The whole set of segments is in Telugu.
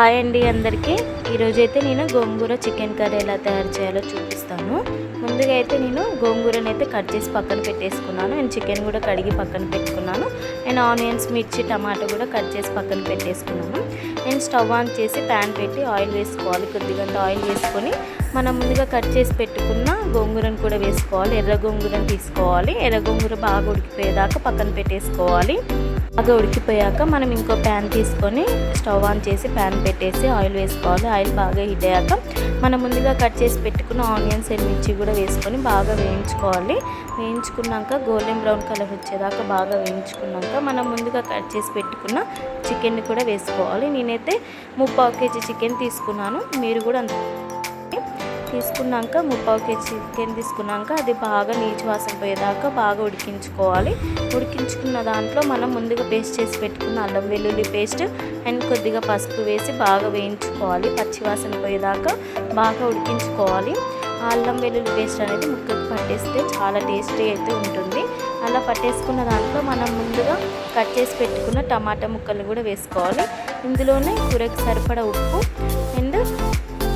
హాయ్ అండి అందరికీ. ఈరోజైతే నేను గోంగూర చికెన్ కర్రీ ఎలా తయారు చేయాలో చూపిస్తాను. ముందుగా అయితే నేను గోంగూరని అయితే కట్ చేసి పక్కన పెట్టేసుకున్నాను. అండ్ చికెన్ కూడా కడిగి పక్కన పెట్టుకున్నాను. అండ్ ఆనియన్స్ మిర్చి టమాటో కూడా కట్ చేసి పక్కన పెట్టేసుకున్నాను. నేను స్టవ్ ఆన్ చేసి ప్యాన్ పెట్టి ఆయిల్ వేసుకోవాలి. కొద్దిగా ఆయిల్ వేసుకొని మనం ముందుగా కట్ చేసి పెట్టుకున్న గోంగూరను కూడా వేసుకోవాలి. ఎర్ర గోంగూరను తీసుకోవాలి. ఎర్ర గోంగూర బాగా ఉడికిపోయేదాకా పక్కన పెట్టేసుకోవాలి. బాగా ఉడికిపోయాక మనం ఇంకో ప్యాన్ తీసుకొని స్టవ్ ఆన్ చేసి ప్యాన్ పెట్టేసి ఆయిల్ వేసుకోవాలి. ఆయిల్ బాగా హీట్ అయ్యాక మనం ముందుగా కట్ చేసి పెట్టుకున్న ఆనియన్స్ అండ్ మిర్చి కూడా వేసుకొని బాగా వేయించుకోవాలి. వేయించుకున్నాక గోల్డెన్ బ్రౌన్ కలర్ వచ్చేదాకా బాగా వేయించుకున్నాక మనం ముందుగా కట్ చేసి పెట్టుకున్న చికెన్ని కూడా వేసుకోవాలి. నేనైతే ముప్పావు కేజీ చికెన్ తీసుకున్నాను. మీరు కూడా అంత తీసుకున్నాక ముప్పావు కేజీ చికెన్ తీసుకున్నాక అది బాగా నీచు వాసన పోయేదాకా బాగా ఉడికించుకోవాలి. ఉడికించుకున్న దాంట్లో మనం ముందుగా పేస్ట్ చేసి పెట్టుకున్న అల్లం వెల్లుల్లి పేస్ట్ అండ్ కొద్దిగా పసుపు వేసి బాగా వేయించుకోవాలి. పచ్చి వాసన పోయేదాకా బాగా ఉడికించుకోవాలి. అల్లం వెల్లుల్లి పేస్ట్ అనేది ముక్కకు పట్టేస్తే చాలా టేస్టీ అయితే ఉంటుంది. అలా పట్టేసుకున్న దాంట్లో మనం ముందుగా కట్ చేసి పెట్టుకున్న టమాటా ముక్కలు కూడా వేసుకోవాలి. ఇందులోనే కూరకు సరిపడా ఉప్పు అండ్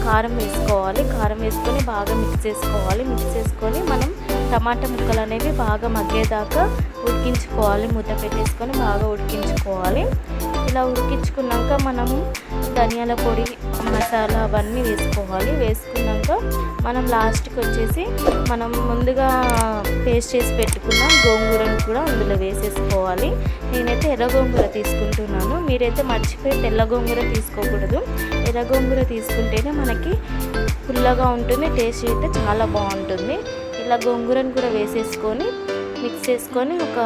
కారం వేసుకోవాలి. కారం వేసుకొని బాగా మిక్స్ చేసుకోవాలి. మిక్స్ చేసుకొని మనం టమాటా ముక్కలు అనేవి బాగా మగ్గేదాకా ఉడికించుకోవాలి. మూత పెట్టేసుకొని బాగా ఉడికించుకోవాలి. ఇలా ఉడికించుకున్నాక మనము ధనియాల పొడి మసాలా అవన్నీ వేసుకోవాలి. వేసుకున్నాక మనం లాస్ట్కి వచ్చేసి మనం ముందుగా పేస్ట్ చేసి పెట్టుకున్న గోంగూరను కూడా అందులో వేసేసుకోవాలి. నేనైతే ఎర్ర గోంగూర తీసుకుంటున్నాను. మీరైతే మర్చిపోయి తెల్ల గోంగూర తీసుకోకూడదు. ఎర్ర గోంగూర తీసుకుంటేనే మనకి పుల్లగా ఉంటుంది టేస్ట్ అయితే చాలా బాగుంటుంది. ఇలా గోంగూరను కూడా వేసేసుకొని మిక్స్ చేసుకొని ఒక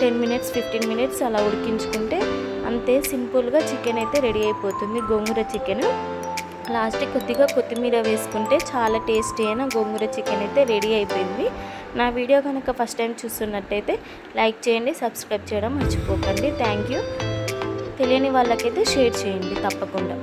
టెన్ మినిట్స్ ఫిఫ్టీన్ మినిట్స్ అలా ఉడికించుకుంటే అంతే సింపుల్గా చికెన్ అయితే రెడీ అయిపోతుంది గోంగూర చికెన్. లాస్ట్ కొద్దిగా కొత్తిమీర వేసుకుంటే చాలా టేస్టీ అయిన గోంగూర చికెన్ అయితే రెడీ అయిపోయింది. నా వీడియో కనుక ఫస్ట్ టైం చూస్తున్నట్టయితే లైక్ చేయండి సబ్స్క్రైబ్ చేయడం మర్చిపోకండి. Thank you. తెలియని వాళ్ళకైతే షేర్ చేయండి తప్పకుండా.